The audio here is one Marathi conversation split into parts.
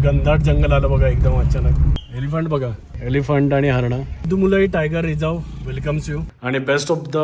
घनदाट जंगल आलं बघा एकदम अचानक. एलिफंट बघा. एलिफंट आणि हरणं. मुलं टायगर रिझर्व वेलकम्स यू आणि बेस्ट ऑफ द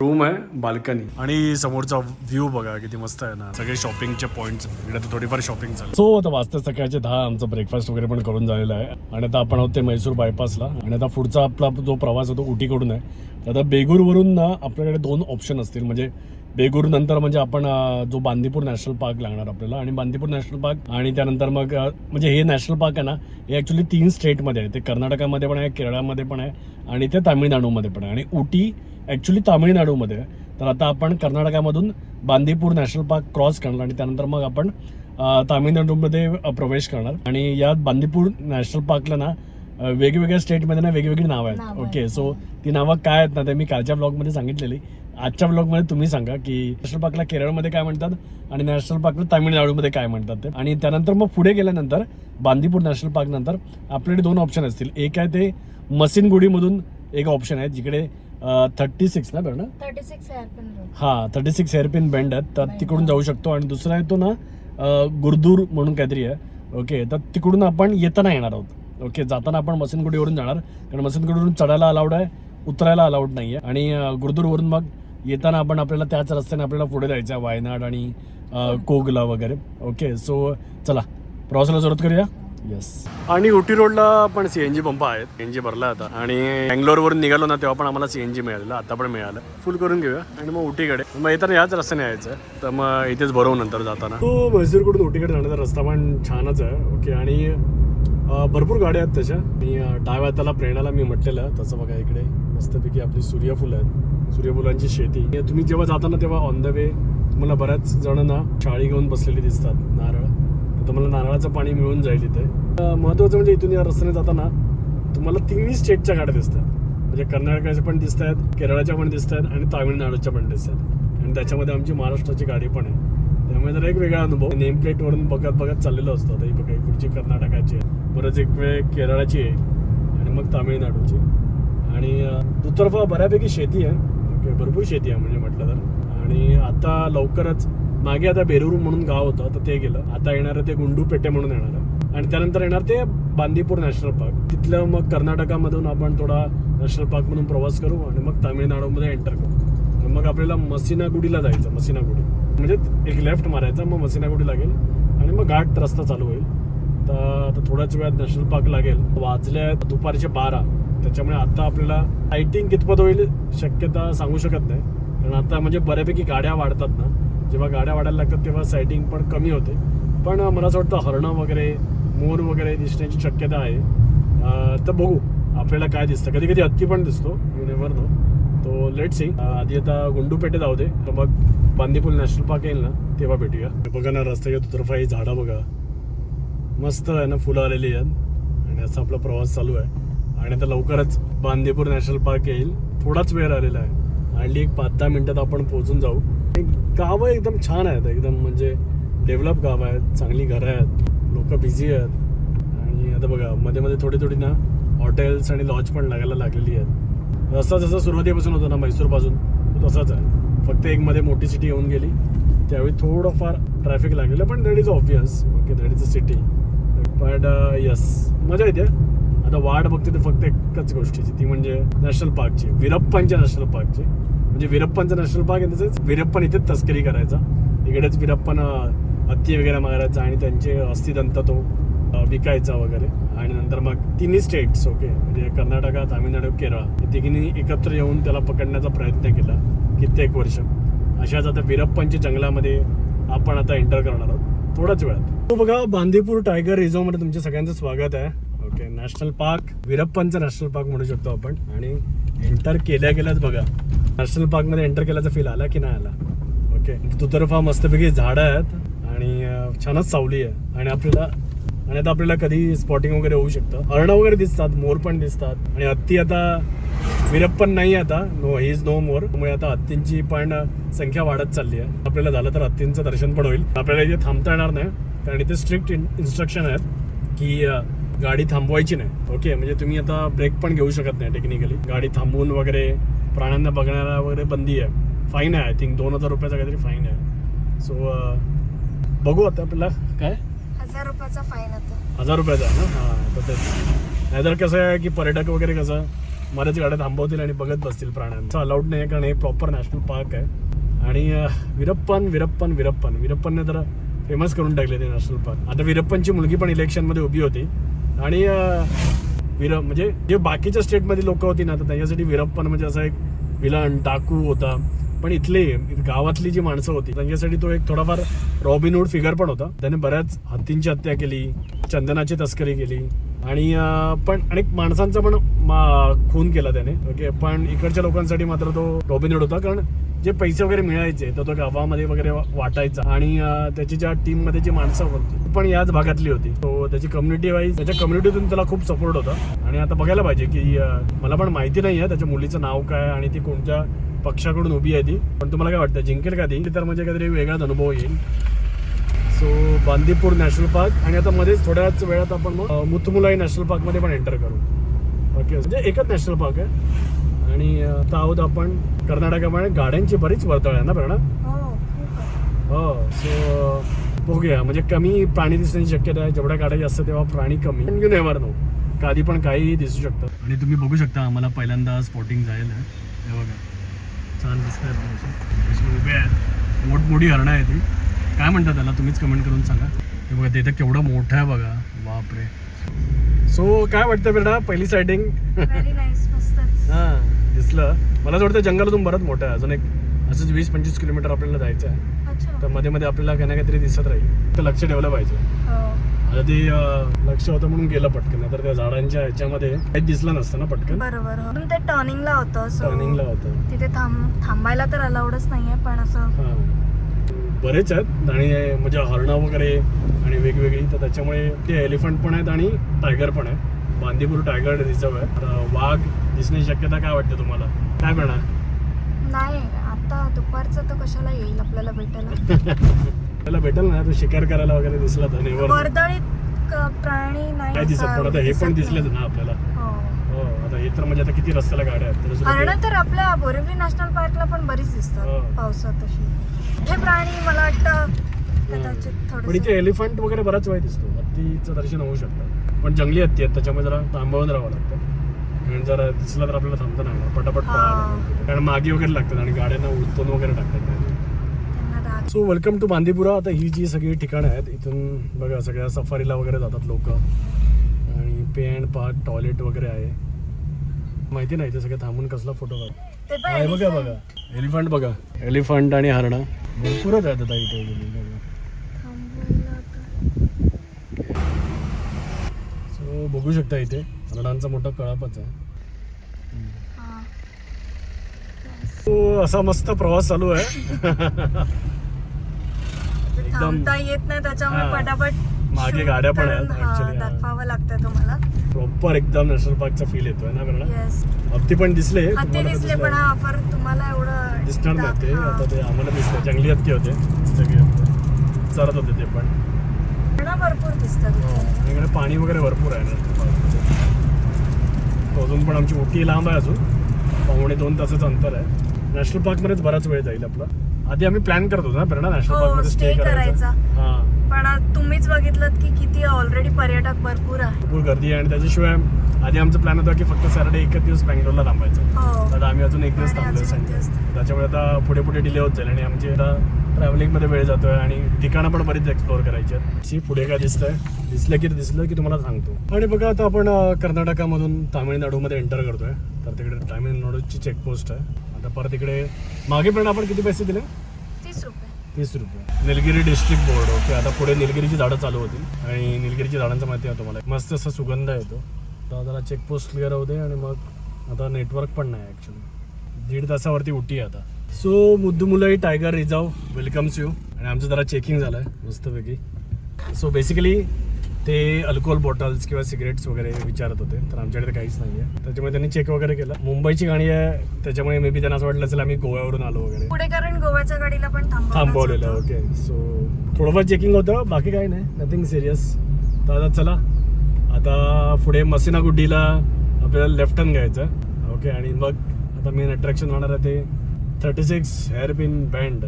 रूम आहे बाल्कनी आणि समोरचा व्ह्यू बघा किती मस्त आहे ना. सगळे शॉपिंगचे पॉइंट इकडे तर थोडीफार शॉपिंग चालू. सो आता वाजता सकाळचे दहा आमचा ब्रेकफास्ट वगैरे पण करून झालेला आहे. आणि आता आपण आहोत ते मैसूर बायपासला आणि आता पुढचा आपला जो प्रवास आहे तो उटीकडून आहे. तर आता बेगूरवरून ना आपल्याकडे दोन ऑप्शन असतील. म्हणजे बेगूर नंतर म्हणजे आपण जो बांदीपूर नॅशनल पार्क लागणार आपल्याला आणि बांदीपूर नॅशनल पार्क आणि त्यानंतर मग म्हणजे हे नॅशनल पार्क आहे ना हे ॲक्च्युली तीन स्टेटमध्ये आहे. ते कर्नाटकामध्ये पण आहे केरळामध्ये पण आहे आणि ते तामिळनाडूमध्ये पण आहे. आणि उटी ॲक्च्युली तामिळनाडूमध्ये आहे. तर आता आपण कर्नाटकामधून बांदीपूर नॅशनल पार्क क्रॉस करणार आणि त्यानंतर मग आपण तामिळनाडूमध्ये प्रवेश करणार. आणि या बांदीपूर नॅशनल पार्कला ना वेगवेगळ्या स्टेटमध्ये ना वेगवेगळी नावं आहेत. ओके. सो ती नावं काय आहेत ना ते मी कालच्या ब्लॉगमध्ये सांगितलेली. आजच्या ब्लॉगमध्ये तुम्ही सांगा की नॅशनल पार्कला केरळमध्ये काय म्हणतात आणि नॅशनल पार्कला तामिळनाडूमध्ये काय म्हणतात ते. आणि त्यानंतर मग पुढे गेल्यानंतर बांदीपूर नॅशनल पार्क नंतर आपल्याकडे दोन ऑप्शन असतील. एक आहे ते मसिनगुडीमधून एक ऑप्शन आहे जिकडे थर्टी सिक्स ना बरं ना थर्टी सिक्स हां थर्टी हेअरपिन बेंड आहेत. तर. तिकडून जाऊ शकतो. आणि दुसरा आहे तो ना गुरदूर म्हणून काहीतरी आहे. ओके तर तिकडून आपण येताना येणार आहोत. ओके जाताना आपण मसिनगुडीवरून जाणार. कारण मसिनगुडीवरून चढायला अलाउड आहे उतरायला अलाउड नाही आहे आणि गुरदूरवरून मग येताना आपण आपल्याला त्याच रस्त्याने आपल्याला पुढे जायचं आहे वायनाड आणि कोगला वगैरे. ओके सो चला प्रवासाला सुरुवात करूया? येस आणि उटी रोडला पण सीएनजी पंप आहेत. सीएनजी भरला आता. आणि बँगलोरवरून निघालो ना तेव्हा पण आम्हाला सीएनजी मिळालेलं. आता पण मिळालं. फुल करून घेऊया. आणि मग उटीकडे. मग येताना याच रस्त्याने यायचं. तर मग इथेच भरवू नंतर जाताना. तो म्हैसूरकडून उटीकडे जाण्याचा रस्ता पण छानच आहे. ओके आणि भरपूर गाड्या आहेत त्याच्या. अं, डाव्या हाताला प्रेरणाला मी म्हटलेलं तसं बघा इकडे मस्तपैकी आपली सूर्यफुल आहेत. सूर्यफुलांची शेती. तुम्ही जेव्हा जाताना तेव्हा ऑन द वे तुम्हाला बऱ्याच जण ना शाळी घेऊन बसलेली दिसतात नारळ. तर तुम्हाला नारळाचं पाणी मिळून जाईल इथे. महत्त्वाचं म्हणजे इथून या रस्त्याने जाताना तुम्हाला तिन्ही स्टेटच्या गाड्या दिसतात. म्हणजे कर्नाटकाच्या पण दिसत आहेत केरळाच्या पण दिसत आहेत आणि तामिळनाडूच्या पण दिसत आहेत आणि त्याच्यामध्ये आमची महाराष्ट्राची गाडी पण आहे. त्यामुळे जरा एक वेगळा अनुभव. नेम प्लेटवरून बघत बघत चाललेलो असतो. आता ही बघा पुढची कर्नाटकाची आहे. परत एक वेळ केरळाची आहे आणि मग तामिळनाडूची. आणि दुतर्फा बऱ्यापैकी शेती आहे. भरपूर शेती आहे म्हणजे म्हटलं तर. आणि आता लवकरच मागे आता बेरूर म्हणून गाव होतं तर ते गेलं. आता येणारं ते गुंडू पेटे म्हणून येणार. आहे आणि त्यानंतर येणार ते बांदीपूर नॅशनल पार्क. तिथलं मग कर्नाटकामधून आपण थोडा नॅशनल पार्कमधून प्रवास करू आणि मग तामिळनाडूमध्ये एंटर करू. आणि मग आपल्याला मसिनागुडीला जायचं मसिनागुडी. म्हणजे एक लेफ्ट मारायचा मग मसिनागुडी लागेल. आणि मग घाट रस्ता चालू होईल. तर आता थोड्याच वेळात नॅशनल पार्क लागेल. वाजल्या दुपारचे बारा. त्याच्यामुळे आता आपल्याला लाईटिंग कितपत होईल शक्यता सांगू शकत नाही. कारण आता म्हणजे बऱ्यापैकी गाड्या वाढतात ना. जेव्हा गाड्या वाढायला लागतात तेव्हा सायटिंग पण कमी होते. पण मला असं वाटतं हरणं वगैरे मोर वगैरे दिसण्याची शक्यता आहे. तर बघू आपल्याला काय दिसतं. कधी कधी हत्ती पण दिसतो. यू नो तो लेट सी आधी आता गुंडू पेठे जाऊ दे. तर मग बांदीपूल नॅशनल पार्क येईल ना तेव्हा भेटूया. बघा ना रस्त्याच्या दुतर्फा ही झाडं बघा. मस्त आहे ना फुलं आलेली आहेत. आणि असा आपला प्रवास चालू आहे. आणि आता लवकरच बांदीपूर नॅशनल पार्क येईल. थोडाच वेळ आलेला आहे. आणि एक पाच दहा मिनटात आपण पोहोचून जाऊ. एक गावं एकदम छान आहेत. एकदम म्हणजे डेव्हलप गाव आहेत चांगली घरं आहेत लोक बिझी आहेत. आणि आता बघा मध्ये मध्ये थोडी थोडी ना हॉटेल्स आणि लॉज पण लागायला लागलेली आहेत. रस्ता जसा सुरुवातीपासून होता ना म्हैसूरपासून तो तसाच आहे. फक्त एक मध्ये मोठी सिटी येऊन गेली. त्यावेळी थोडंफार ट्रॅफिक लागलेलं पण that is obvious okay that is a city but yes मजा येते. आता वाट बघते ते फक्त एकच गोष्टीची ती म्हणजे नॅशनल पार्कची. विरप्पांच्या नॅशनल पार्कची. म्हणजे विरप्पांचा नॅशनल पार्क आहे तसंच विरप्पन इथेच तस्करी करायचा. इकडेच विरप्पन हत्ती वगैरे मारायचा आणि त्यांचे अस्थिदंत तो विकायचा वगैरे. आणि नंतर मग तिन्ही स्टेट्स ओके म्हणजे कर्नाटका तामिळनाडू केरळ. तिघींनी एकत्र येऊन त्याला पकडण्याचा प्रयत्न केला कित्येक वर्ष. अशाच आता विरप्पांच्या जंगलामध्ये आपण आता एंटर करणार आहोत. थोड्याच वेळात. तो बघा बांदीपूर टायगर रिझर्वमध्ये तुमच्या सगळ्यांचं स्वागत आहे. नॅशनल पार्क विरप्पांचं नॅशनल पार्क म्हणू शकतो आपण. आणि एंटर केल्या गेल्याच बघा. नॅशनल पार्कमध्ये एंटर केल्याचा फील आला की नाही आला? ओके दुतर्फा मस्तपैकी झाडं आहेत आणि छानच सावली आहे. आणि आपल्याला आणि आता आपल्याला कधी स्पॉटिंग वगैरे होऊ शकतं. हरणं वगैरे दिसतात मोर पण दिसतात. आणि हत्ती आता विरप्पन नाही आता. No he is no more त्यामुळे आता हत्तींची पण संख्या वाढत चालली आहे. आपल्याला झालं तर हत्तींचं दर्शन पण होईल. आपल्याला इथे थांबता येणार नाही. कारण इथे स्ट्रिक्ट इन्स्ट्रक्शन आहेत की गाडी थांबवायची नाही. ओके म्हणजे तुम्ही आता ब्रेक पण घेऊ शकत नाही टेक्निकली गाडी थांबवून वगैरे प्राण्यांना बघण्याला वगैरे बंदी आहे. फाईन आहे आय थिंक दोन हजार रुपयाचा काहीतरी फाईन आहे. सो बघू आता आपल्याला. काय? हजार रुपयाचा फाईन हजार रुपयाचा आहे ना? हां तर तेच नाहीतर कसं आहे की पर्यटक वगैरे कसं बऱ्याच गाड्या थांबवतील आणि बघत बसतील प्राण्यांचं अलाउड नाही आहे कारण हे प्रॉपर नॅशनल पार्क आहे. आणि अं, विरप्पन विरप्पन विरप्पन. विरप्पनने तर फेमस करून टाकले ते नॅशनल पार्क आता विरप्पनची मुलगी पण इलेक्शनमध्ये उभी होती. आणि अं, म्हणजे जे बाकीच्या स्टेटमध्ये लोक होती ना तर त्यांच्यासाठी विरप्पन म्हणजे असा एक विलन डाकू होता. पण इथले गावातली जी माणसं होती त्यांच्यासाठी तो एक थोडाफार रॉबिनहूड फिगर पण होता. त्याने बऱ्याच हत्तींची हत्या केली चंदनाची तस्करी केली. आणि पण अनेक माणसांचा पण खून केला त्याने. ओके पण इकडच्या लोकांसाठी मात्र तो रॉबिनहूड होता. कारण जे पैसे वगैरे मिळायचे तर तो गावामध्ये वगैरे वाटायचा. आणि त्याची ज्या टीममध्ये जी माणसं होती पण याच भागातली होती. तो त्याची कम्युनिटी वाईज त्याच्या कम्युनिटीतून त्याला खूप सपोर्ट होता. आणि आता बघायला पाहिजे की मला पण माहिती नाही आहे त्याच्या मुलीचं नाव काय आणि ती कोणत्या पक्षाकडून उभी आहे ती. पण तुम्हाला काय वाटतं जिंकेल का ती? तर म्हणजे काहीतरी वेगळाच अनुभव येईल. सो बांदीपूर नॅशनल पार्क आणि आता मध्येच थोड्याच वेळात आपण मग मुथमुलाई नॅशनल पार्कमध्ये पण एंटर करू. ओके म्हणजे एकच नॅशनल पार्क आहे. आणि आता आहोत आपण कर्नाटकामध्ये गाड्यांची बरीच वर्तळ आहे ना प्रणा हो आहे. हो सो बघूया. म्हणजे कमी प्राणी दिसण्याची शक्यता आहे. जेवढ्या गाड्या जास्त तेव्हा प्राणी कमी. यू नेवर नो कधी पण काहीही दिसू शकतं. आणि तुम्ही बघू शकता आम्हाला पहिल्यांदा स्पॉटिंग जायला. हे बघा. छान दिसत आहेत उभे आहेत. मोठमोठी हरणं आहे ती. काय म्हणतात त्याला? तुम्हीच कमेंट करून सांगा. हे बघा ते तर केवढं मोठं आहे बघा. बापरे. सो काय वाटतं बेटा? पहिली मस्तच. हां दिसलं. मला वाटतं जंगलातून बरंच मोठं आहे. अजून एक असंच वीस पंचवीस किलोमीटर आपल्याला जायचं आहे. अच्छा. तर मध्ये मध्ये आपल्याला काही ना काहीतरी दिसत राहील. तर लक्ष ठेवलं पाहिजे. हो. आता ते लक्ष होतं म्हणून गेलं पटकन. तर त्या झाडांच्या ह्याच्यामध्ये काहीच दिसलं नसतं ना पटकन. बरोबर. ते टर्निंगला होतं टर्निंगला होतं. तिथे थांब थांबायला तर अलाउडच नाहीये पण असं बरेच आहेत आणि म्हणजे हरणं वगैरे आणि वेगवेगळी. तर त्याच्यामुळे ते एलिफंट पण आहेत आणि टायगर पण आहे बांदीपूर टायगर रिझर्व आहे. आता वाघ दिसण्याची शक्यता काय वाटते तुम्हाला? काय म्हणा नाही आता दुपारचं तर कशाला येईल? आपल्याला भेटायला त्याला भेटेल ना. तो शिकार करायला वगैरे दिसला तर नेवर. वर्दळीत क- प्राणी नाही काय दिसत? पण आता हे पण दिसलेच. ना आपल्याला. हो. हो आता हे तर म्हणजे आता किती रस्त्याला गाड्या आहेत. हरणं तर आपल्या बोरिवली नॅशनल पार्कला पण बरीच हो. दिसतात पावसात तशी. हे प्राणी मला वाटतं कदाचित पण थोडे इथे एलिफंट वगैरे बराच वेळ दिसतो. हत्तीचं दर्शन होऊ शकतं. पण जंगली हत्ती आहेत त्याच्यामुळे जरा थांबवून राहावं लागतं आणि जर दिसला तर आपल्याला थांबता नाही येणार. पटापट. पळावं लागतं. कारण मागे वगैरे लागतात आणि गाड्यांना उलटून वगैरे टाकतात त्यांना राग सो वेलकम टू बांदीपुरा. आता ही जी सगळी ठिकाणं आहेत इथून बघा सगळ्या सफारीला वगैरे जातात लोक. आणि पे अँड पार्क टॉयलेट वगैरे आहे. माहिती नाही ते सगळे थांबून कसला फोटो काढ? ते पण आहे बघा. बघा. एलिफंट. बघा. एलिफंट आणि हरणं. भरपूरच आहेत आता इथे. सो बघू शकता इथे हरणांचा मोठा कळापच आहे हा. असा मस्त प्रवास चालू आहे थांबता येत नाही त्याच्यामुळे. पटापट मागे गाड्या पण आहेत. दाखवावं लागतं तुम्हाला प्रॉपर एकदम नॅशनल पार्कचा फील येतोय ना येस हत्ती पण दिसले हत्ती. पण हा पर तुम्हाला एवढं दिसणार नाही ते. आता ते आम्हाला दिसले. जंगली हत्ती होते सगळे चरत होते ते पण. भरपूर दिसतात. हो. इकडे पाणी वगैरे भरपूर आहे ना. अजून पण आमची ओटी लांब आहे अजून. पावणे दोन तासाचं अंतर आहे. नॅशनल पार्कमध्येच बराच वेळ जाईल आपला. आधी आम्ही प्लॅन करत होतो ना प्रेरणा नॅशनल हो, पार्कमध्ये स्टे करायचा. हा. पण तुम्हीच बघितलं की किती ऑलरेडी पर्यटक भरपूर आहे भरपूर गर्दी आहे आणि त्याच्याशिवाय आधी आमचा प्लॅन होता की फक्त सॅटर्डे एकच दिवस बँगलोरला थांबायचं. हो. आता आम्ही अजून एक दिवस एक संडे. त्याच्यामुळे आता पुढे पुढे डिले होत जाईल आणि आमची आता ट्रॅव्हलिंगमध्ये वेळ जातोय आणि ठिकाणं पण बरीच एक्सप्लोअर करायची आहेत. पुढे काय दिसतंय? दिसलं की दिसलं की तुम्हाला सांगतो. आणि बघा आता आपण कर्नाटकामधून तामिळनाडूमध्ये एंटर करतोय. तर तिकडे तामिळनाडूची चेकपोस्ट आहे. आता परत इकडे मागे पण आपण किती पैसे दिले? तीस रुपये. तीस रुपये. निलगिरी डिस्ट्रिक्ट बोर्ड ओके आता पुढे निलगिरीची झाडं चालू होतील. आणि निलगिरीच्या झाडांचं माहिती आहे तुम्हाला. मस्त असा सुगंध येतो. तर जरा चेकपोस्ट क्लिअर होते आणि मग आता नेटवर्क पण नाही ॲक्च्युली दीड तासावरती उटी आहे आता. So Mudumalai tiger reserve welcomes you आणि आमचं जरा चेकिंग झालं आहे मस्तपैकी. सो बेसिकली ते अल्कोहोल बॉटल्स किंवा सिगरेट्स वगैरे विचारत होते तर आमच्याकडे काहीच नाही आहे त्याच्यामुळे त्यांनी चेक वगैरे केलं. मुंबईची गाणी आहे त्याच्यामुळे मे बी त्यांना असं वाटलं असेल आम्ही गोव्यावरून आलो वगैरे. पुढे कारण गोव्याच्या गाडीला पण थांबवलेलं. ओके सो थोडंफार चेकिंग होतं बाकी काही नाही. नथिंग सिरियस तर आता चला. आता पुढे मसिनागुड्डीला आपल्याला लेफ्ट टर्न घ्यायचं. ओके आणि मग आता मेन अट्रॅक्शन होणार आहे ते thirty six hairpin bend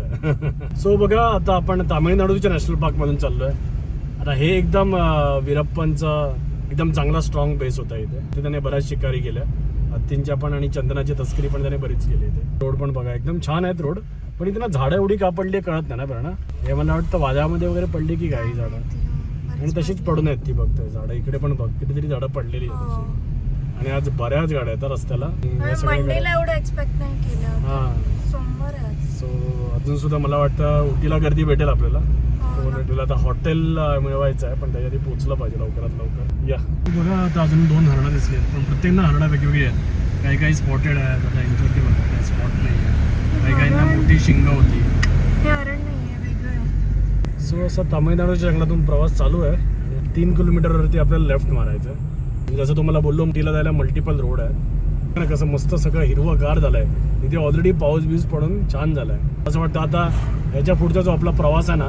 so बघा आता आपण तामिळनाडूच्या नॅशनल पार्कमधून चाललो आहे आता हे एकदम अं, वीरप्पांचा एकदम चांगला स्ट्रॉंग बेस होता इथे. ते त्याने बऱ्याच शिकारी केल्या. हत्तींच्या पण आणि चंदनाची तस्करी पण त्याने बरीच केली इथे. रोड पण बघा एकदम छान आहेत रोड. पण इथे ना झाडं एवढी का पडली कळत नाही ना प्रणा हे मला वाटतं वाजामध्ये वगैरे पडली की काही झाडं? आणि तशीच पडून आहेत ती बघतोय झाडं. इकडे पण बघ कितीतरी झाडं पडलेली आहेत हो. आणि आज बऱ्याच गाड्या आहेत रस्त्याला. एवढं एक्सपेक्ट नाही केलं. हा. सो अजून सुद्धा मला वाटतं उटीला गर्दी भेटेल आपल्याला. हो तो ना. तुला आता हॉटेल मिळवायचं आहे पण त्याच्या आधी पोहोचलं पाहिजे लवकरात लवकर. या. बघा आता अजून दोन हरणं दिसली आहेत पण प्रत्येक ना हरणं वेगवेगळी आहेत. काही काही स्पॉटेड आहेत आता यांच्यावरती बघा काही स्पॉट नाही आहे काही काहींना मोठी शिंग होती. हे आहे सो असं तामिळनाडूच्या जंगलातून प्रवास चालू आहे. तीन किलोमीटरवरती आपल्याला लेफ्ट मारायचं आहे. आणि जसं तुम्हाला बोललो उमटीला जायला मल्टिपल रोड आहे कसं मस्त सगळं हिरवंगार झालंय. इथे ऑलरेडी पाऊस बीस पडून छान झालाय. असं वाटतं आता ह्याच्या पुढचा जो आपला प्रवास आहे ना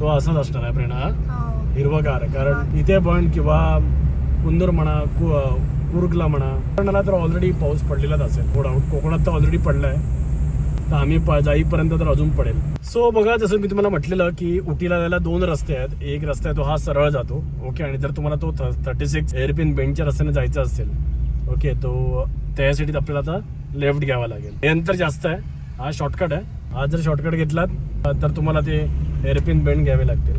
तो असाच असणार आहे प्रेरणा हा? हिरवगार. कारण इथे पण किंवा कुंदूर म्हणा कु कुर्गला म्हणा कोकणाला तर ऑलरेडी पाऊस पडलेलाच असेल थोडा कोकणात तर ऑलरेडी पडलाय. तर आम्ही प- जाईपर्यंत तर अजून पडेल. सो बघा जसं मी तुम्हाला म्हटलेलं की उटीला जायला दोन रस्ते आहेत. एक रस्ता आहे तो हा सरळ जातो. ओके आणि जर तुम्हाला तो थर्टी सिक्स एअरपिन बेंडच्या रस्त्याने जायचं असेल ओके तो त्यासाठी आपल्याला आता लेफ्ट घ्यावा लागेल. हे अंतर जास्त आहे. हा शॉर्टकट आहे. आज जर शॉर्टकट घेतलात तर तुम्हाला ते एअरपिन बेंड घ्यावे लागतील.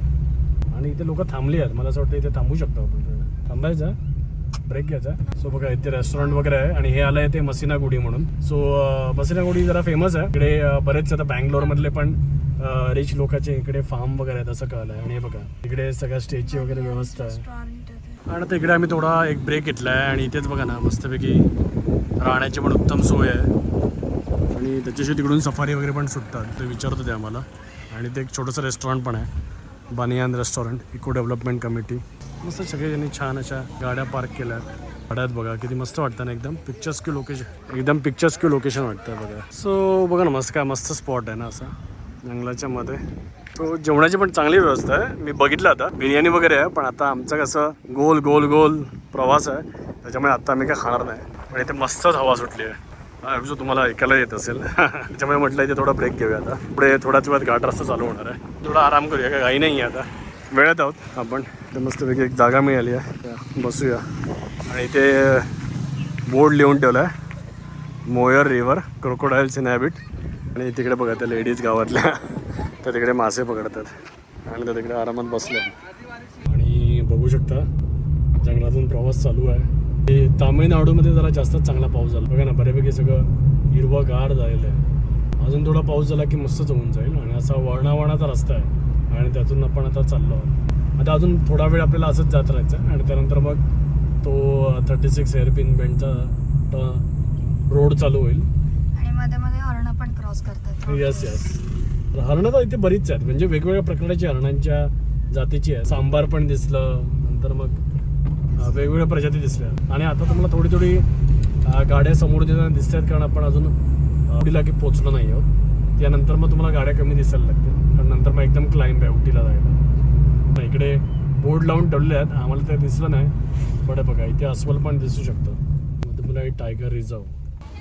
आणि इथे लोक थांबली आहेत. मला असं वाटतं इथे थांबू शकतो आपण. थांबायचं ब्रेक घ्यायचा. सो बघा इथे रेस्टॉरंट वगैरे आहे आणि हे आलं आहे ते मसिना गुडी म्हणून. सो मसिना गुडी जरा फेमस आहे. इकडे बरेच आता बँगलोर मधले पण रिच लोकांचे इकडे फार्म वगैरे आहेत असं आहे आणि हे बघा इकडे सगळ्या स्टेजची वगैरे व्यवस्था आहे. आणि आता इकडे आम्ही थोडा एक ब्रेक घेतला आहे आणि इथेच बघा ना मस्तपैकी राहण्याची पण उत्तम सोय आहे. आणि त्याच्याशी तिकडून सफारी वगैरे पण सुटतात ते विचारत होते आम्हाला. आणि ते एक छोटंसं रेस्टॉरंट पण आहे Banyan restaurant eco development committee मस्त सगळेजणी छान अशा गाड्या पार्क केल्या आहेत गाड्यात बघा किती मस्त वाटतं ना एकदम. पिक्चर्स क्यू लोकेशन एकदम पिक्चर्स क्यू लोकेशन वाटतं बघा. सो बघा ना मस्त काय मस्त स्पॉट आहे ना असा जंगलाच्या मध्ये. तो जेवणाची पण चांगली व्यवस्था आहे. मी बघितलं आता. बिर्याणी वगैरे आहे पण आता आमचं कसं गोल गोल गोल प्रवास आहे. त्याच्यामुळे आता आम्ही काय खाणार नाही. पण इथे मस्तच हवा सुटली आहे. तुम्हाला ऐकायला येत असेल. त्याच्यामुळे म्हटलं इथे थोडा ब्रेक घेऊया आता. पुढे थोड्याच वेळात घाट रस्ता चालू होणार आहे. थोडा आराम करूया का काही नाही आहे आता. वेळेत आहोत आपण. तर मस्तपैकी एक जागा मिळाली आहे. बसूया. आणि इथे बोर्ड लिहून ठेवला आहे Moyar river crocodiles inhabit आणि तिकडे बघा त्या लेडीज गावातल्या. त्या तिकडे मासे पकडतात. आणि त्या तिकडे आरामात बसल्या. आणि बघू शकता जंगलातून प्रवास चालू आहे. ते तामिळनाडूमध्ये जरा जास्तच चांगला पाऊस झाला. बघा ना बऱ्यापैकी सगळं हिरवंगार झालेलं आहे. अजून थोडा पाऊस झाला की मस्तच होऊन जाईल आणि असा वळणावळणाचा रस्ता आहे. आणि त्यातून आपण आता चाललो आहोत. आता अजून थोडा वेळ आपल्याला असंच जात राहायचं आहे आणि त्यानंतर मग तो थर्टी सिक्स एअरपिन बेंडचा रोड चालू होईल. आणि मध्ये मध्ये हरण पण क्रॉस करतात. येस येस हरणं तर इथे बरीच आहेत. म्हणजे वेगवेगळ्या प्रकारची हरणांच्या जातीची आहे. सांबार पण दिसलं. नंतर मग वेगवेगळ्या प्रजाती दिसल्या. आणि आता तुम्हाला थोडी थोडी गाड्या समोर देताना दिसत आहेत कारण आपण अजून अं, उटीला की पोचलो नाही आहोत. त्यानंतर मग तुम्हाला गाड्या कमी दिसायला लागतील. कारण नंतर मग एकदम क्लाइंब आहे उटीला जायला. इकडे बोर्ड लावून ठेवले आहेत आम्हाला ते दिसलं नाही. बरं बघा इथे अस्वल पण दिसू शकतं. मग तुम्हाला टायगर रिझर्व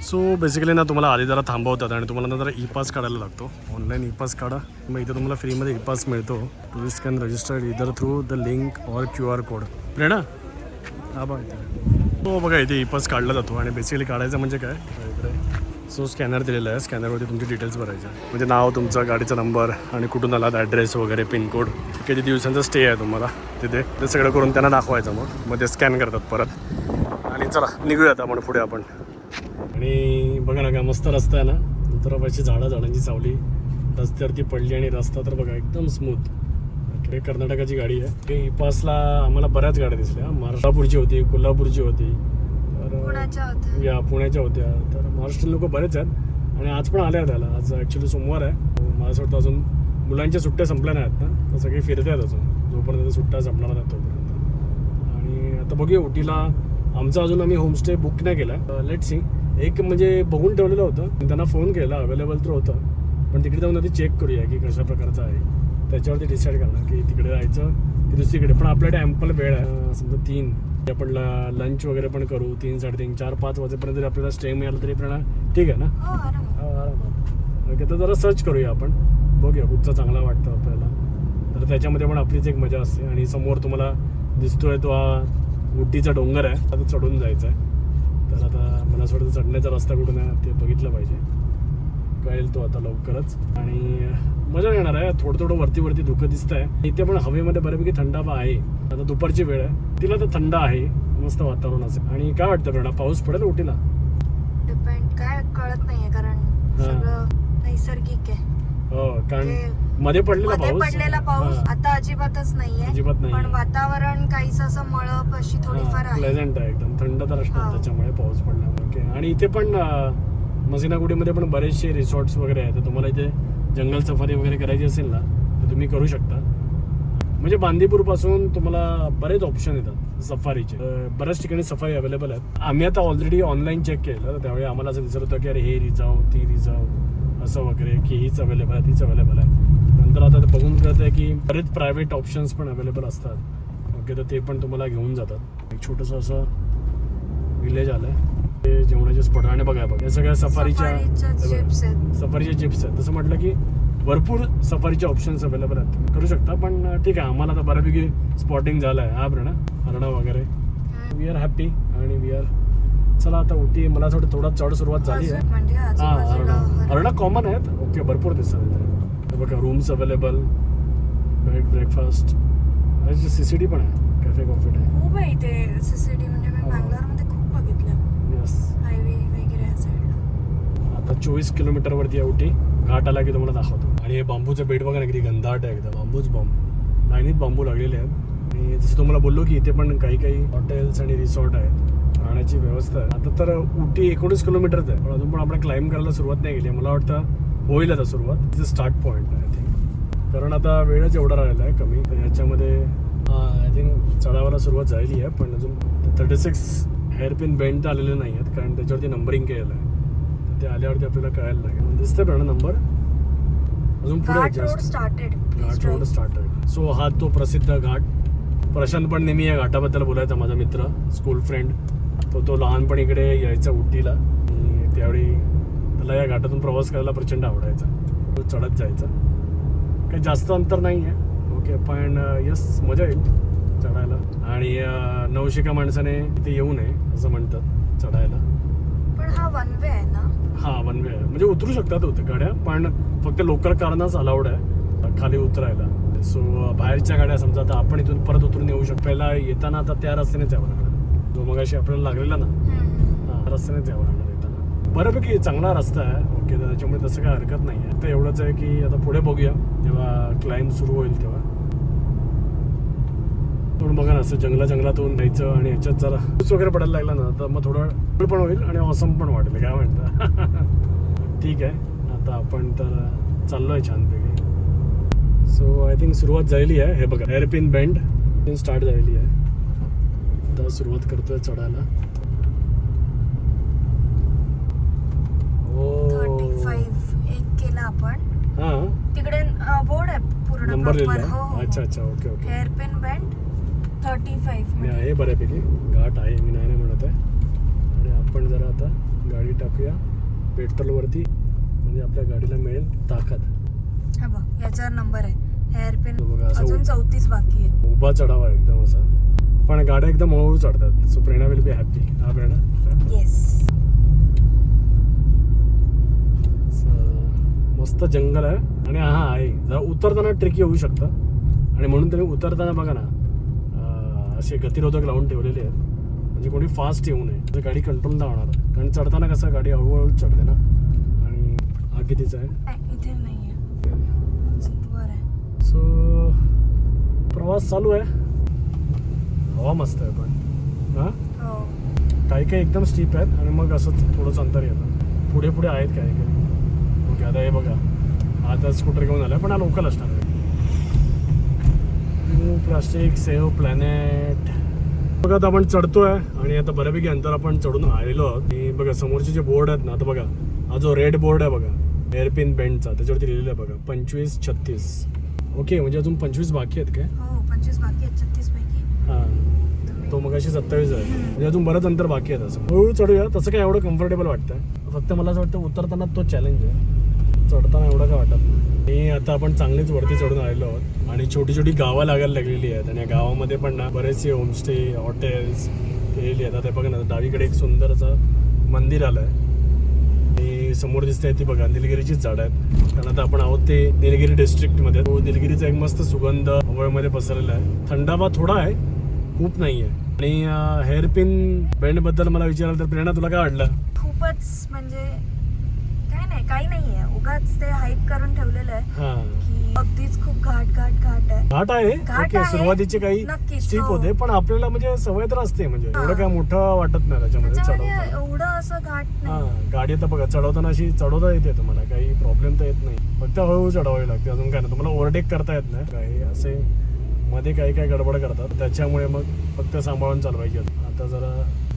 सो बेसिकली ना तुम्हाला आधी जरा थांबवतात आणि तुम्हाला नंतर ई पास काढायला लागतो. ऑनलाईन ई पास काढा. मग इथे तुम्हाला फ्रीमध्ये ई पास मिळतो. Tourist can registered either through the link or Q R code Prerna हा बघा. तो हो, बघा इथे इपस काढला जातो आणि बेसिकली काढायचं म्हणजे काय? इकडे. सो स्कॅनर दिलेला आहे. स्कॅनरवरती तुमची डिटेल्स भरायचे म्हणजे नाव तुमचं गाडीचा नंबर आणि कुठून आलात ॲड्रेस वगैरे पिनकोड किती दिवसांचा स्टे आहे तुम्हाला तिथे? ते सगळं करून त्यांना दाखवायचं मग. मग ते स्कॅन करतात परत. आणि चला निघूयात आपण पुढे आपण. आणि बघा ना का मस्त रस्ता आहे ना. दुतरापाशी झाडं झाडांची सावली. रस्त्यावरती पडली आणि रस्ता तर बघा एकदम स्मूथ इकडे कर्नाटकाची गाडी आहे. ते पासला आम्हाला बऱ्याच गाड्या दिसल्या. महाराष्ट्रापूरची होती कोल्हापूरची होती. तर या पुण्याच्या होत्या. तर महाराष्ट्रीयन लोक बरेच आहेत. आणि आज पण आले आहेत त्याला. आज ॲक्च्युली सोमवार आहे. मला असं वाटतं अजून मुलांच्या सुट्ट्या संपल्या नाहीत ना. तर सगळे फिरत आहेत अजून. जोपर्यंत सुट्ट्या संपणार नाहीत तोपर्यंत. आणि आता बघूया उटीला आमचा अजून आम्ही होमस्टे बुक नाही केला लेट सी एक म्हणजे बघून ठेवलेलं होतं. त्यांना फोन केला. अवेलेबल तर होतं. पण तिकडे जाऊन आधी चेक करूया की कशा प्रकारचं आहे. त्याच्यावरती डिसाईड करणार की तिकडे जायचं की दुसरीकडे. पण आपल्याकडे ॲम्पल वेळ आहे. समजा तीन. आपण लंच वगैरे पण करू तीन साडेतीन चार पाच वाजेपर्यंत जरी आपल्याला स्टे मिळाला तरी पण ठीक आहे ना? हो हा, ओके तर जरा सर्च करूया आपण. बघूया कुठचा चांगला वाटतं आपल्याला. तर त्याच्यामध्ये पण आपलीच एक मजा असते. आणि समोर तुम्हाला दिसतोय तो हा उटीचा डोंगर आहे. आता चढून जायचं आहे तर आता मला असं वाटतं चढण्याचा रस्ता कुठून आहे ते बघितलं पाहिजे. कळेल तो आता लवकरच. आणि मजा येणार आहे. थोडं थोडं वरती वरती धुकं दिसत आहे इथे पण हवेमध्ये बऱ्यापैकी थंडावा आहे. आता दुपारची वेळ आहे. तिला तर थंड आहे. मस्त वातावरण असेल. आणि काय वाटतं प्रेरणा पाऊस पडेल उटीला डिपेंड काय कळत नाहीये कारण. सगळं नैसर्गिक आहे. हो कारण मध्ये पडलेला पाऊस. पडलेला पाऊस. आता अजिबातच नाहीये. अजिबात नाहीये. पण वातावरण काहीच असं मळप अशी थोडीफार प्लेझंट आहे एकदम. थंड तर असणार. त्याच्यामुळे पाऊस पडल्यामुळे. आणि इथे पण मसिनागुडीमध्ये पण बरेचसे रिसॉर्ट्स वगैरे आहेत. तुम्हाला इथे जंगल सफारी वगैरे करायची असेल ना तर तुम्ही करू शकता. म्हणजे बांदीपूरपासून तुम्हाला बरेच ऑप्शन येतात सफारीचे. बऱ्याच ठिकाणी सफारी अवेलेबल आहेत. आम्ही आता ऑलरेडी ऑनलाईन चेक केलं तर त्यावेळी आम्हाला असं दिसत होतं की अरे हे रिझाव ती रिझाव असं वगैरे की हीच अवेलेबल आहे तीच अवेलेबल आहे. नंतर आता बघून कळत आहे की बरेच प्रायव्हेट ऑप्शन्स पण अवेलेबल असतात. ओके तर ते पण तुम्हाला घेऊन जातात. एक छोटंसं असं विलेज आलं आहे जेवणाचे स्पॉट आणि बघा बघा या सगळ्या सफारीच्या सफारीच्या चिप्स आहेत. तसं म्हटलं की भरपूर सफारीचे ऑप्शन्स अवेलेबल आहेत. तुम्ही करू शकता पण ठीक आहे आम्हाला आता बऱ्यापैकी स्पॉटिंग झालं आहे हा प्रणा हरणं वगैरे. वी आर हॅपी आणि वी आर चला आता उटी मला असं वाटतं थोडा चढ सुरुवात झाली आहे. म्हणजे हा हरणं. हरण- कॉमन आहेत. ओके भरपूर दिसतात इथे. बघा rooms available bed breakfast C C T पण आहे. कॅफे कॉफी आहे खूप आहे इथे सीसीटी म्हणजे मी हो. बँगलोरमध्ये खूप बघितलं आता चोवीस किलोमीटरवरती आहे उटी. घाट आला की तुम्हाला दाखवतो. आणि हे बांबूचं बेड बघा ना किती गंधाट आहे एकदम. बांबूच बांबू. लाईनीत बांबू लागलेले आहेत. आणि जसं तुम्हाला बोललो की इथे पण काही काही हॉटेल्स आणि रिसॉर्ट आहेत. राहण्याची व्यवस्था आहे. आता तर उटी एकोणीस किलोमीटरच आहे. पण अजून पण आपण क्लाइम्ब करायला सुरुवात नाही केली मला वाटतं होईल आता सुरुवात. तिचं स्टार्ट पॉईंट आय थिंक कारण आता वेळच एवढा राहिला आहे कमी. तर याच्यामध्ये आय थिंक चढावाला सुरुवात झालेली आहे. पण अजून थर्टी सिक्स हेअरपिन बेंड तर आलेले नाही आहेत. कारण त्याच्यावरती नंबरिंग केलेलं आहे. ते आल्यावरती आपल्याला कळायला लागेल. दिसतंय पण नंबर. अजून पुढे घाट रोड. स्टार्टेड सो हा तो प्रसिद्ध घाट. प्रशांत पण नेहमी या घाटाबद्दल बोलायचा माझा मित्र स्कूल फ्रेंड तो तो लहानपणी इकडे यायचा उट्टीला आणि त्यावेळी त्याला या घाटातून प्रवास करायला प्रचंड आवडायचा. तो चढत जायचा. काही जास्त अंतर नाही आहे ओके पण यस मजा येईल चढायला. आणि नवशिका माणसाने इथे येऊ नये असं म्हणतात चढायला. पण हा वन वे आहे ना? हा वन वे म्हणजे उतरू शकतात होते गाड्या पण फक्त लोकल कारनाच अलाउड आहे. खाली उतरायला. सो बाहेरच्या गाड्या समजा आता आपण इथून परत उतरून येऊ शकतो. पहिला येताना आता त्या रस्त्यानेच यावं लागणार. जो मग आपल्याला लागलेला ना. हा रस्त्यानेच यावं लागणार येताना. बऱ्यापैकी चांगला रस्ता आहे. ओके त्याच्यामुळे तसं काय हरकत नाही आहे तर एवढंच आहे की आता पुढे बघूया. जेव्हा क्लाइंब सुरू होईल तेव्हा. पण बघा ना असं जंगला जंगलातून जायचं आणि ह्याच्यात जरा पाऊस वगैरे पडायला लागला ना तर मग थोडं पण होईल आणि ऑसम पण वाटेल काय म्हणता? ठीक आहे. आता आपण तर चाललोय छानपैकी. सो आय थिंक सुरुवात झालेली आहे. हे बघा एअरपिन बेंड स्टार्ट झालेली आहे. आता सुरुवात करतोय चढायला. केला आपण. हा. तिकडे बोर्ड आहे पूर्ण नंबर. लिहिला हो, हो, अच्छा अच्छा okay okay. Hairpin bend thirty मी फाईव्ह आहे बऱ्यापैकी घाट आहे मी नाही म्हणत आहे. आणि आपण जरा आता गाडी टाकूया. पेट्रोलवरती म्हणजे आपल्या गाडीला मिळेल ताकद. हा बघ नंबर आहे. हेअरपिन अजून चौतीस बाकी आहेत. उभा चढावा आहे एकदम असा. पण गाड्या एकदम हळूहळू चढतात. So Prerna will be happy हा प्रेरणा येस मस्त जंगल आहे. आणि हा आहे. जरा उतरताना ट्रिकी होऊ शकतं. आणि म्हणून तुम्ही उतरताना बघा ना असे गतिरोधक लावून ठेवलेले आहेत. म्हणजे कोणी फास्ट येऊ नये. तर गाडी कंट्रोल होणार कारण चढताना कसं गाडी हळूहळू चढते ना. आणि हा कितीचा आहे. सो प्रवास चालू आहे. हवा मस्त आहे पण. हां? हो. काही काही एकदम स्टीप आहेत आणि मग असंच थोडंसं अंतर येतं. पुढे पुढे आहेत काही काही. ओके आता हे बघा. आता स्कूटर घेऊन आलाय पण हा लोकल असणार आहे प्लास्टिक सेव्ह प्लॅनेट बघा आता आपण चढतोय आणि आता बऱ्यापैकी अंतर आपण चढून आलेलो आहोत. आणि बघा समोरचे जे बोर्ड आहेत ना आता बघा हा जो रेड बोर्ड आहे बघा एअरपिन बेंडचा त्याच्यावरती लिहिलेलं आहे बघा पंचवीस छत्तीस. ओके म्हणजे अजून पंचवीस बाकी आहेत काय? हो पंचवीस बाकी आहेत छत्तीस पैकी. हां. तो मग अशी सत्तावीस आहे. म्हणजे अजून बरंच अंतर बाकी आहे तसं. हळूहळू चढूया. तसं काय एवढं कम्फर्टेबल वाटतं फक्त मला असं वाटतं उतरताना तो चॅलेंज आहे. चढताना एवढं काय वाटत नाही. आणि आता आपण चांगलीच वरती चढून आलेलो आहोत. आणि छोटी छोटी गावं लागायला लागलेली आहेत. आणि या गावामध्ये पण ना बरेचसे होमस्टे हॉटेल्स केलेली आहेत. आता बघा ना डावीकडे एक सुंदर असं मंदिर आलं आहे. आणि समोर दिसते ती बघा निलगिरीचीच झाड आहेत. कारण आता आपण आहोत ते निलगिरी डिस्ट्रिक्टमध्ये तो निलगिरीचा एक मस्त सुगंध हवळमध्ये पसरलेला आहे. थंडावा थोडा आहे खूप नाही आहे आणि हेअरपिन बँडबद्दल मला विचारलं तर प्रेरणा तुला काय वाटलं? खूपच म्हणजे काही नाहीये. उगाच ते हाईप करून ठेवलेलं आहे हा. की अगदीच खूप घाट घाट घाट आहे. घाट आहे? ओके. सुरुवातीचे काही नक्कीच, स्टीप हो. होते पण आपल्याला म्हणजे सवय तर असते म्हणजे. एवढं काय मोठं वाटत नाही त्याच्यामध्ये चढवताना. एवढं असं घाट हा नाही गाडी आता बघा चढवताना अशी चढवता येते तुम्हाला काही प्रॉब्लेम तर येत नाही. फक्त हळूहळू चढवावी लागते अजून काय नाही. तुम्हाला ओव्हरटेक करता येत नाही. काही असे मध्ये काही काही गडबड करतात त्याच्यामुळे मग फक्त सांभाळून चालवायची आता जरा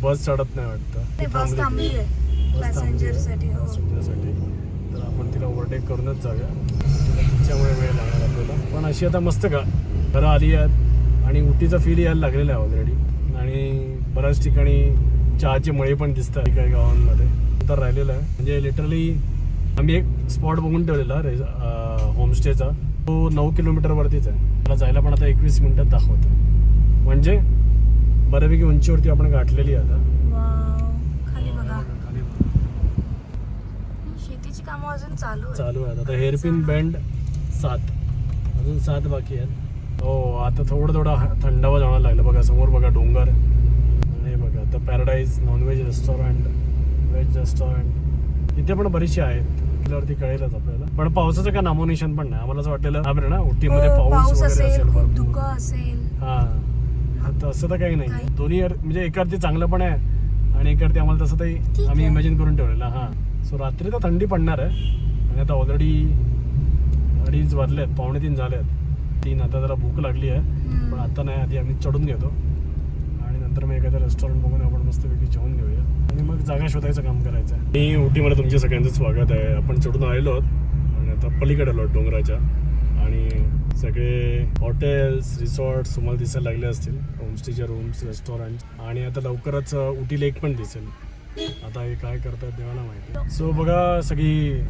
बस चढत नाही वाटतं. पॅसेंजरसाठी ओव्हरटेक करूनच जाऊया. तिच्यामुळे वेळ लागणार आपल्याला. पण अशी आता मस्त का घरं आली आहेत. आणि उटीचा फील यायला लागलेला आहे ऑलरेडी आणि बऱ्याच ठिकाणी चहाची मळे पण दिसतात. काही गावांमध्ये. तर राहिलेलं आहे. म्हणजे लिटरली आम्ही एक स्पॉट बघून ठेवलेला रे होमस्टेचा तो नऊ किलोमीटरवरतीच आहे. मला जायला पण आता एकवीस मिनिटात दाखवतो. म्हणजे बऱ्यापैकी उंचीवरती आपण गाठलेली आहे आता वाव. खाली बघा खाली शेतीची कामं अजून चालू आहे. चालू आहे. आता हेअरपिन बँड सात. अजून सात बाकी आहेत. हो आता थोडं थोडं थंडावा जाणवायला लागलं. बघा समोर बघा डोंगर. आणि बघा आता paradise non veg restaurant veg restaurant इथे पण बरीचशी आहेत. तिच्यावरती कळेलच आपल्याला. पण पावसाचं काय नामोनिशन पण नाही. आम्हाला असं वाटलेलं बरं ना उटीमध्ये हो, पाऊस वगैरे असेल भरपूर. हा. असं तर काही नाही. दोन्ही म्हणजे एकार्थी चांगलं पण आहे आणि एकार्थी आम्हाला तसं ते आम्ही. इमॅजिन करून ठेवलेलं हा. सो रात्री तर थंडी पडणार आहे. आणि आता ऑलरेडी अडीच वाजले आहेत पावणे तीन झाले आहेत तीन आता जरा भूक लागली आहे. पण आता नाही आधी आम्ही चढून घेतो. आणि नंतर मग एखादं रेस्टॉरंट बघून आपण मस्तपैकी जेवण घेऊया. आणि मग जागा शोधायचं काम करायचं आहे मी उटीमध्ये तुमच्या सगळ्यांचं स्वागत आहे. आपण चढून आलेलो आहोत. आणि आता पलीकडे आलो डोंगराच्या. आणि सगळे हॉटेल्स रिसॉर्ट्स तुम्हाला दिसायला लागले असतील. होमस्टेच्या रूम्स रेस्टॉरंट आणि आता लवकरच उटी लेक पण दिसेल. आता हे काय करतात देवाला माहिती सो बघा सगळी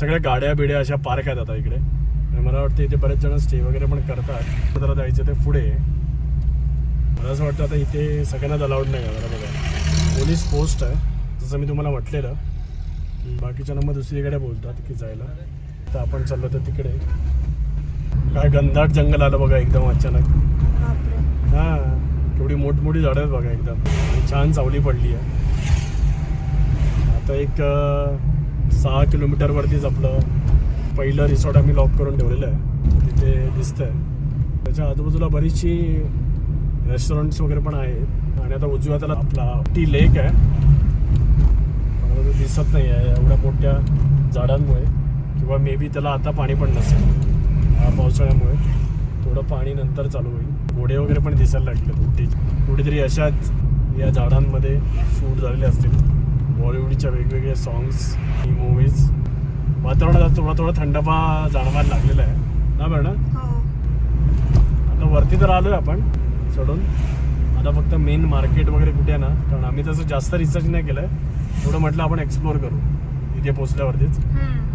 सगळ्या गाड्या बिड्या अशा पार्क आहेत आता इकडे. आणि मला वाटतं इथे बरेच जण स्टे वगैरे पण करतात. जरा जायचं ते पुढे. मला असं वाटतं आता इथे सगळ्यांनाच अलाउड नाही जरा बघा पोलीस पोस्ट आहे. जसं मी तुम्हाला म्हटलेलं की बाकीच्या मग दुसरीकडे बोलतात की जायला. तर आपण चाललो तर तिकडे. काय गंधाट जंगल आलं बघा एकदम अचानक. हा केवढी मोठमोठी झाडं आहेत बघा एकदम. छान सावली पडली आहे. आता एक सहा किलोमीटरवरतीच आपलं पहिलं रिसॉर्ट आम्ही लॉक करून ठेवलेलं आहे. तिथे दिसतंय. त्याच्या आजूबाजूला बरीचशी रेस्टॉरंट्स वगैरे पण आहेत. आणि आता उजव्या त्याला आपला टी लेक आहे. पण तो दिसत नाही आहे एवढ्या मोठ्या झाडांमुळे. किंवा मे बी त्याला आता पाणी पण नसेल. ह्या पावसाळ्यामुळे. थोडं पाणी नंतर चालू होईल. घोडे वगैरे पण दिसायला लागले कुठे कुठेतरी अशाच या झाडांमध्ये सूट झालेले असतील. बॉलिवूडच्या वेगवेगळे सॉंग्स मूवीज वातावरणात थोडा थोडा थंडपा जाणवायला लागलेला आहे. ना ना हो. आता वरती तर आलोय आपण चढून आता फक्त मेन मार्केट वगैरे कुठे आहे ना कारण आम्ही तसं जास्त रिसर्च नाही केलंय. थोडं म्हटलं आपण एक्सप्लोर करू इथे पोचल्यावरतीच.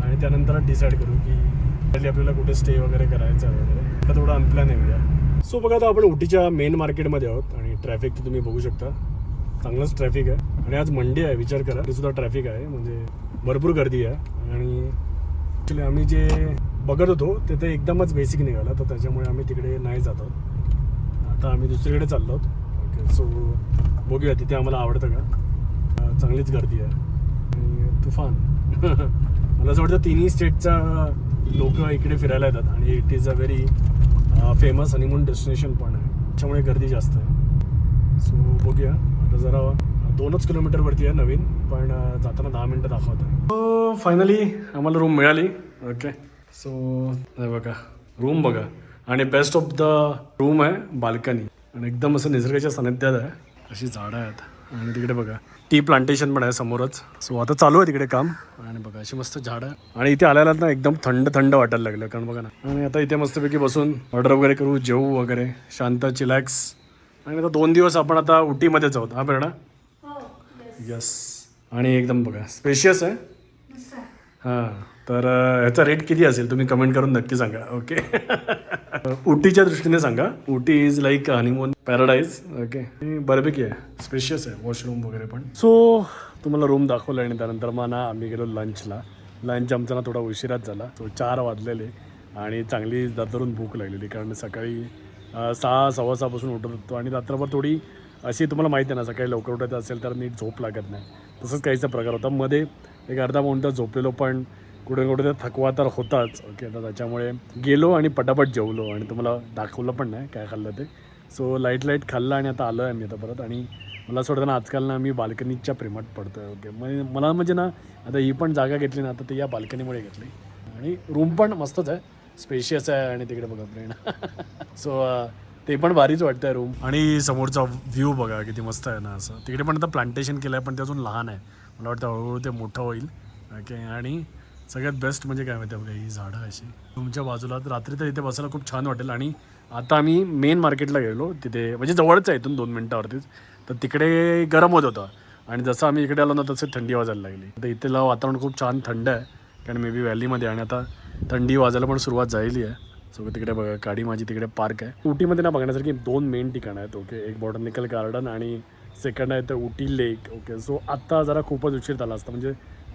आणि त्यानंतर डिसाईड करू की पहिली आपल्याला कुठे स्टे वगैरे करायचं आहे वगैरे. आता थोडं अनप्लॅन येऊया. सो बघा आता आपण उटीच्या मेन मार्केटमध्ये आहोत आणि ट्रॅफिक तर तुम्ही बघू शकता. चांगलंच ट्रॅफिक आहे. आणि आज मंडे आहे विचार करा. तरी सुद्धा ट्रॅफिक आहे म्हणजे भरपूर गर्दी आहे. आणि ॲक्च्युली आम्ही जे बघत होतो ते ते एकदमच बेसिक निघाला. तर त्याच्यामुळे आम्ही तिकडे नाही जात आहोत. आता आम्ही दुसरीकडे चाललो आहोत. ओके सो बघूया तिथे आम्हाला आवडतं का? चांगलीच गर्दी आहे. आणि तुफान. मला असं वाटतं तिन्ही स्टेटचा लोक इकडे फिरायला येतात. आणि it is a very famous honeymoon destination पण आहे. त्याच्यामुळे गर्दी जास्त आहे. सो बघूया. आता जरा दोनच किलोमीटरवरती आहे नवीन पण जाताना दहा मिनटं दाखवत आहे सो फायनली आम्हाला रूम मिळाली. ओके सो बघा. रूम बघा. आणि बेस्ट ऑफ द रूम आहे बाल्कनी आणि एकदम असं निसर्गाच्या सानिध्यात आहे. अशी झाडं आहेत. आणि तिकडे बघा. टी प्लांटेशन पण आहे समोरच. सो आता चालू आहे तिकडे काम. आणि बघा अशी मस्त झाडं. आणि इथे आल्याला ना एकदम थंड थंड वाटायला लागलं. कारण बघा ना. आणि आता इथे मस्तपैकी बसून ऑर्डर वगैरे करू जेवू वगैरे. शांत चिलॅक्स आणि आता दोन दिवस आपण आता उटीमध्येच आहोत. हा प्रेरणा? यस आणि एकदम बघा स्पेशियस आहे? हां तर ह्याचा रेट किती असेल? तुम्ही कमेंट करून नक्की सांगा ओके उटीच्या दृष्टीने सांगा. Ooty is like honeymoon paradise okay बऱ्यापैकी आहे स्पेशियस आहे वॉशरूम वगैरे पण. सो तुम्हाला रूम दाखवलं आणि त्यानंतर मग ना आम्ही गेलो लंचला लंच आमचा ना थोडा उशिराच झाला सो चार वाजलेले. आणि चांगली दातरून भूक लागलेली कारण सकाळी सहा सव्वा सहापासून उठत होतो आणि रात्रभर थोडी अशी तुम्हाला माहिती आहे ना सकाळी लवकर उठायचं असेल तर नीट झोप लागत नाही. तसंच काहीचा प्रकार होता. मध्ये एक अर्धा पाऊण तास झोपलेलो पण कुठे कुठे तर थकवा तर होताच. ओके तर त्याच्यामुळे गेलो आणि पटापट जेवलो आणि तुम्हाला दाखवलं पण नाही काय खाल्लं ते. सो लाइट लाइट खाल्लं आणि आता आलो आहे मी आता परत. आणि मला असं वाटतं ना आजकाल ना मी बाल्कनीच्या प्रेमात पडतो आहे ओके म्हणजे मला म्हणजे ना आता ही पण जागा घेतली ना आता ती या बाल्कनीमुळे घेतली. आणि रूम पण मस्तच आहे. स्पेशियस आहे आणि तिकडे बघा प्रेरणा सो ते पण भारीच वाटतंय रूम आणि समोरचा व्ह्यू बघा किती मस्त आहे ना असं. तिकडे पण आता प्लांटेशन केलं आहे पण ते अजून लहान आहे. मला वाटतं हळूहळू ते मोठं होईल. ओके आणि सगळ्यात बेस्ट म्हणजे काय माहिती आहे बघा ही झाडं अशी. तुमच्या बाजूला रात्री तर इथे बसायला खूप छान वाटेल. आणि आता आम्ही मेन मार्केटला गेलो तिथे म्हणजे जवळच आहे इथून दोन मिनटावरतीच. तर तिकडे गरम होत होतं. आणि जसं आम्ही इकडे आलो ना तसं थंडी वाजायला लागली. तर इथलं वातावरण खूप छान थंड आहे. कारण मे बी व्हॅलीमध्ये आणि आता थंडी वाजायला पण सुरुवात झालेली आहे. सो तिकडे बघा गाडी माझी तिकडे पार्क आहे. उटीमध्ये ना बघण्यासारखी दोन मेन ठिकाणं आहेत ओके एक बॉटनिकल गार्डन आणि सेकंड आहे तर उटी लेक ओके सो आत्ता जरा खूपच उशीर झाला असता म्हणजे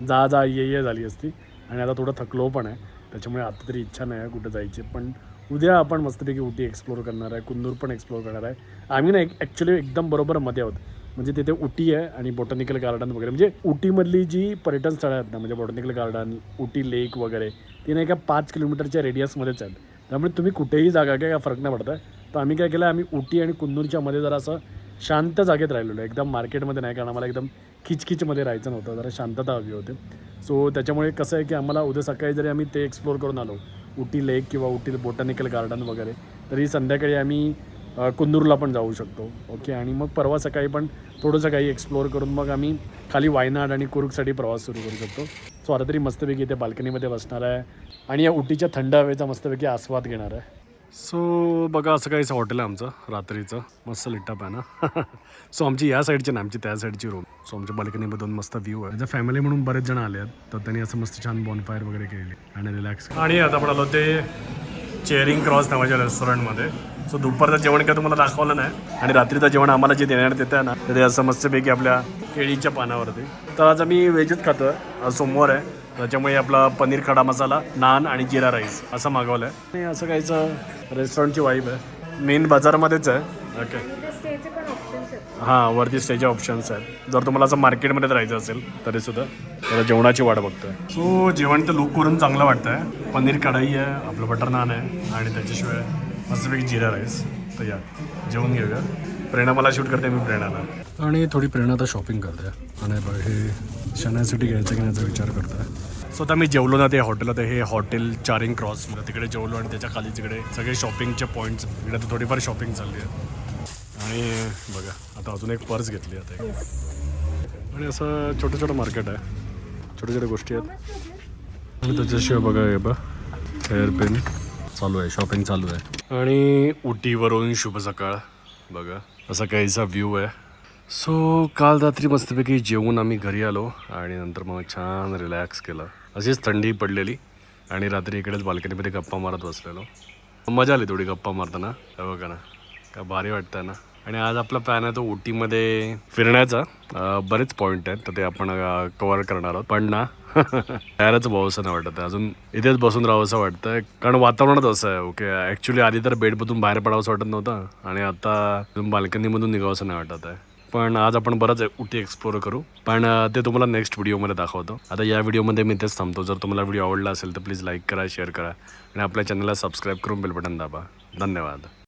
जा जा ये ये झाली असती. आणि आता थोडं थकलो पण आहे. त्याच्यामुळे आता तरी इच्छा नाही आहे कुठं जायची. पण उद्या आपण मस्तपैकी उटी एक्सप्लोर करणार आहे कुंदूर पण एक्सप्लोर करणार आहे. आम्ही ना एक ॲक्च्युली एकदम बरोबर मध्ये आहोत. म्हणजे तिथे उटी आहे आणि बॉटनिकल गार्डन वगैरे. म्हणजे उटीमधली जी पर्यटन स्थळं आहेत ना म्हणजे बॉटनिकल गार्डन उटी लेक वगैरे ती नाही का पाच किलोमीटरच्या रेडियसमध्येच आहेत. त्यामुळे तुम्ही कुठेही जागा घ्या काय फरक नाही पडत आहे. तर आम्ही काय केलं आम्ही उटी आणि कुन्नूरच्या मध्ये जरा असं शांत जागेत राहिलेलो एकदम मार्केटमध्ये नाही कारण आम्हाला एकदम खिचखिचमध्ये राहायचं नव्हतं जरा शांतता हवी होती. सो त्याच्यामुळे कसं आहे की आम्हाला उद्या सकाळी जरी आम्ही ते एक्सप्लोर करून आलो उटी लेक किंवा उटी बोटॅनिकल गार्डन वगैरे तरी संध्याकाळी आम्ही कुंदूरला पण जाऊ शकतो. ओके आणि मग परवा सकाळी पण थोडंसं काही एक्सप्लोअर करून मग आम्ही खाली वायनाड आणि कुरुकसाठी प्रवास सुरू करू शकतो. सो आता तरी मस्तपैकी इथे बाल्कनीमध्ये बसणार आहे. आणि या उटीच्या थंड हवेचा मस्तपैकी आस्वाद घेणार आहे. सो बघा असं काहीच हॉटेल आहे आमचं रात्रीचं. मस्त लिटअप आहे ना? सो आमची या साईडची ना आमची त्या साईडची रूम सो आमच्या बाल्कनीमधून मस्त व्ह्यू आहे. फॅमिली म्हणून बरेच जण आले आहेत तर त्यांनी असं मस्त छान बॉनफायर वगैरे केली आणि रिलॅक्स आणि आता आपण आलो ते चेअरिंग क्रॉस नावाच्या रेस्टॉरंटमध्ये सो दुपारचं जेवण काय तुम्हाला दाखवलं नाही आणि रात्रीचं जेवण आम्हाला जे देण्यात येतं आहे ना तर ते असं मस्तपैकी आपल्या केळीच्या पानावरती. तर आज आम्ही व्हेजच खातो आहे आज सोमवार आहे. त्याच्यामुळे आपला पनीर खडा मसाला नान आणि जिरा राईस असं मागवलं आहे आणि असं काहीचं रेस्टॉरंटची वाईब आहे. मेन बाजारामध्येच आहे. ओके स्टेचे पण ऑप्शन्स आहेत हां वरती स्टेचे ऑप्शन्स आहेत. जर तुम्हाला असं मार्केटमध्ये राहायचं असेल तरी सुद्धा तर जेवणाची वाट बघतोय. सो जेवण तर लुक करून चांगलं वाटतंय. पनीर कढाई आहे आपलं बटर नान आहे आणि त्याच्याशिवाय मस्तपैकी जिरा राईस. तर या जेवून घेऊया. प्रेरणा मला शूट करते मी प्रेरणाला. आणि थोडी प्रेरणा आता शॉपिंग करते आणि हे शनासाठी घ्यायचं की याचा विचार करतोय. सो आता मी जेवलो ना ते हॉटेल आता हे हॉटेल चारिंग क्रॉस म्हणजे तिकडे जेवलो आणि त्याच्याखाली तिकडे सगळे शॉपिंगचे पॉईंट्स इकडे तर थोडीफार शॉपिंग चालली आहे. आणि बघा आता अजून एक पर्स घेतली आता एक. आणि असं छोटं छोटं मार्केट आहे. छोट्या छोट्या गोष्टी आहेत. आणि त्याच्याशिवाय बघा हे बघ हेअर पेन चालू आहे शॉपिंग चालू आहे. आणि उटीवरून शुभ सकाळ. बघा असा काहीसा व्ह्यू आहे. सो काल रात्री मस्तपैकी जेवून आम्ही घरी आलो आणि नंतर मग छान रिलॅक्स केलं. अशीच थंडी पडलेली आणि रात्री इकडेच बाल्कनीमध्ये गप्पा मारत बसलेलो. मजा आली थोडी गप्पा मारताना. हे बघा ना का भारी वाटतं ना. आणि आज आपला प्लॅन आहे तो उटीमध्ये फिरण्याचा. बरेच पॉईंट आहेत तर ते आपण कवर करणार आहोत. पण ना तयारच व्हावंसं नाही वाटत. आहे. अजून इथेच बसून राहावंसं वाटतं कारण वातावरणच असं आहे ओके. ॲक्च्युली आधी तर बेडमधून बाहेर पडावंसं वाटत नव्हतं. आणि आता अजून बाल्कनीमधून निघावंसं नाही वाटत आहे. पण आज आपण बरंच उटी एक्सप्लोअर करू. पण ते तुम्हाला नेक्स्ट व्हिडिओमध्ये दाखवतो. आता या व्हिडिओमध्ये मी तेच थांबतो. जर तुम्हाला व्हिडिओ आवडला असेल तर प्लीज लाईक करा शेअर करा. आणि आपल्या चॅनलला सबस्क्राईब करून बेल बटन दाबा. धन्यवाद.